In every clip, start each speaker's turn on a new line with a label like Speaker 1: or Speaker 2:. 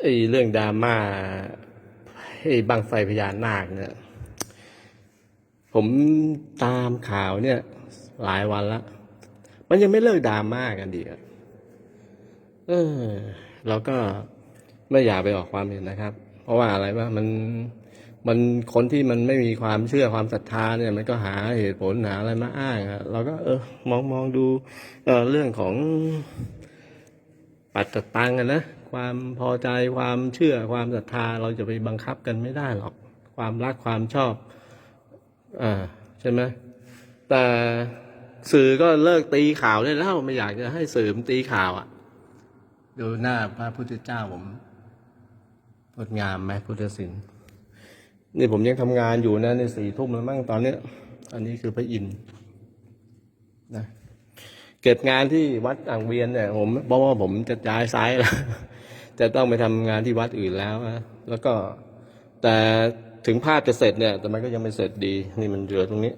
Speaker 1: ไอ้เรื่องดราม่าไอ้บังไฟพญานาคเนี่ย ผมตามข่าวเนี่ย หลายวันล้วมันยังไม่เลิกดราม่ากันดีอะเออเราก็ไม่อยากไปออกความเห็นนะครับ เพราะว่าอะไรว่ามันมันคนที่มันไม่มีความเชื่อความศรัทธาเนี่ย มันก็หาเหตุผลหาอะไรมาอ้างเราก็ เออ มองมองดูเออเรื่องของปัจจตังอะนะ ความพอใจความเชื่อความศรัทธาเราจะไปบังคับกันไม่ได้หรอก ความรักความชอบอ่าใช่ไหมแต่สื่อก็เลิกตีข่าวได้แล้วไม่อยากจะให้สื่อมตีข่าวอะ่ะ ดูหน้าพระพุทธเจ้าผมงดงามไหมพุทธศิลป์นี่ผมยังทำงานอยู่นะในสี่ทุ่มแล้วมั้งตอนเนี้ย อันนี้คือพระอินทร์นะ ก็บงานที่วัดอ่างเวียนเนี่ยผมเพราะว่าผมจะย้ายซ้ายแล้ว จะต้องไปทำงานที่วัดอื่นแล้วนะแล้วก็แต่ถึงภาพจะเสร็จเนี่ย แต่มันก็ยังไม่เสร็จดี นี่มันเหลือตรงนี้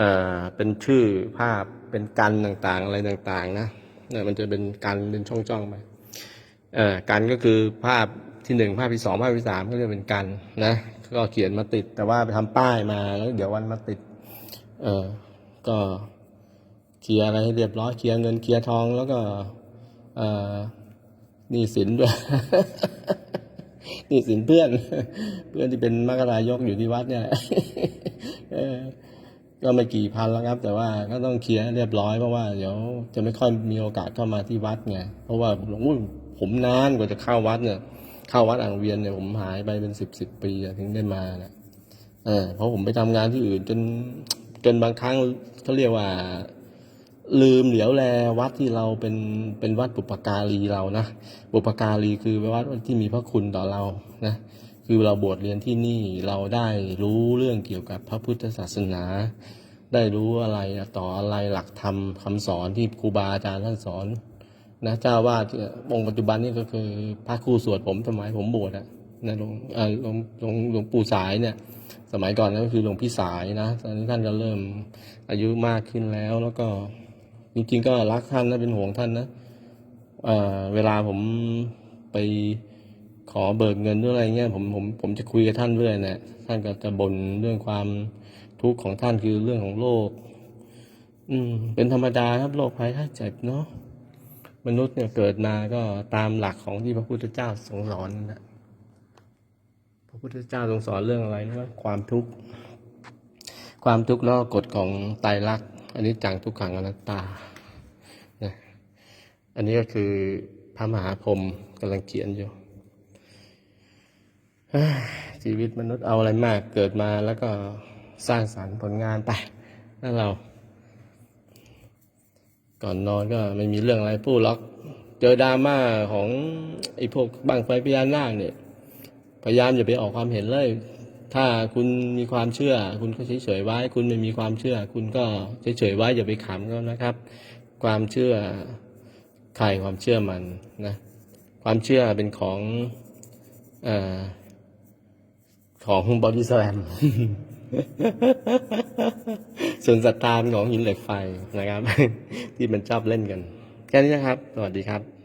Speaker 1: อ่าเป็นชื่อภาพเป็นกันต่างๆ อะไรต่างๆ นะเนี่ยมันจะเป็นกันเป็นช่องๆไปเอ่อกันก็คือภาพที่หนึ่งภาพที่สองภาพที่สามก็จะเป็นกันนะก็เขียนมาติด แต่ว่าไปทำป้ายมาแล้วเดี๋ยววันมาติด เออก็ เคลียร์อะไรให้เรียบร้อยเคลียร์เงินเคลียร์ทองแล้วก็เอนี่สินด้วยนี่สินเพื่อน เพื่อนที่เป็นมรรายกอยู่ที่วัดเนี่ยก็ไม่กี่พันแล้วครับ แต่ว่าก็ต้องเคลียร์เรียบร้อยเพราะว่าเดี๋ยวจะไม่ค่อยมีโอกาสเข้ามาที่วัดไงเพราะว่าหลวงพ่ผมนานกว่าจะเข้าวัดเนี่ย เข้าวัดอ่างเวียนเนี่ยผมหายไปเป็นสิบสิบปีถึงได้มาเนี่ยเออเพราะผมไปทำงานที่อื่นจนจนบางครั้งเขาเรียกว่า ลืมเหลียวแลวัดที่เราเป็นเป็นวัดบุปการีเรานะบุปการีคือวัดที่มีพระคุณต่อเรานะคือเราบวชเรียนที่นี่เราได้รู้เรื่องเกี่ยวกับพระพุทธศาสนา ได้รู้อะไรต่ออะไรหลักธรรมคำสอนที่ครูบาอาจารย์ท่านสอนนะเจ้าวาดองค์ปัจจุบันนี่ก็คือพระครูสวดผมสมัยผมบวชอะนะหลวงหลวงหลวงหลวงปู่สายเนี่ย สมัยก่อนนั่นก็คือหลวงพี่สายนะตอนนี้ท่านก็เริ่มอายุมากขึ้นแล้วแล้วก็ จริงๆก็รักท่านนะเป็นห่วงท่านนะเเวลาผมไปขอเบิกเงินหรืออะไรเงี้ยผมผมผมจะคุยกับท่านเรื่อยนี่ยท่านก็จะบ่นเรื่องความทุกข์ของท่านคือเรื่องของโลก อืม เป็นธรรมดาครับโรคภัยไข้เจ็บเนาะมนุษย์เนี่ยเกิดมาก็ตามหลักของที่พระพุทธเจ้าทรงสอนนะพระพุทธเจ้าทรงสอนเรื่องอะไรนะว่าความทุกข์ความทุกข์แล้วก็กฎของไตรลักษณ์ อันนี้จังทุกขังอนัตตานะอันนี้ก็คือพระมหาพรมกำลังเขียนอยู่ชีวิตมนุษย์เอาอะไรมากเกิดมาแล้วก็สร้างสรรค์ผลงานไปนั่นเรา ก่อนนอนก็ไม่มีเรื่องอะไรพูดหรอก เจอดราม่าของไอ้พวกบังไฟพญานาคเนี่ยพยายามอย่าไปออกความเห็นเลย ถ้าคุณมีความเชื่อ คุณก็เฉยๆไว้ คุณไม่มีความเชื่อ คุณก็เฉยๆไว้อย่าไปขำเขานะครับ ความเชื่อใครความเชื่อมันนะความเชื่อเป็นของอของบอดี้สแลมส่วนศรัทธาเป็นของหินเหล็กไฟนะครับ ที่มันชอบเล่นกัน แค่นี้นะครับ สวัสดีครับ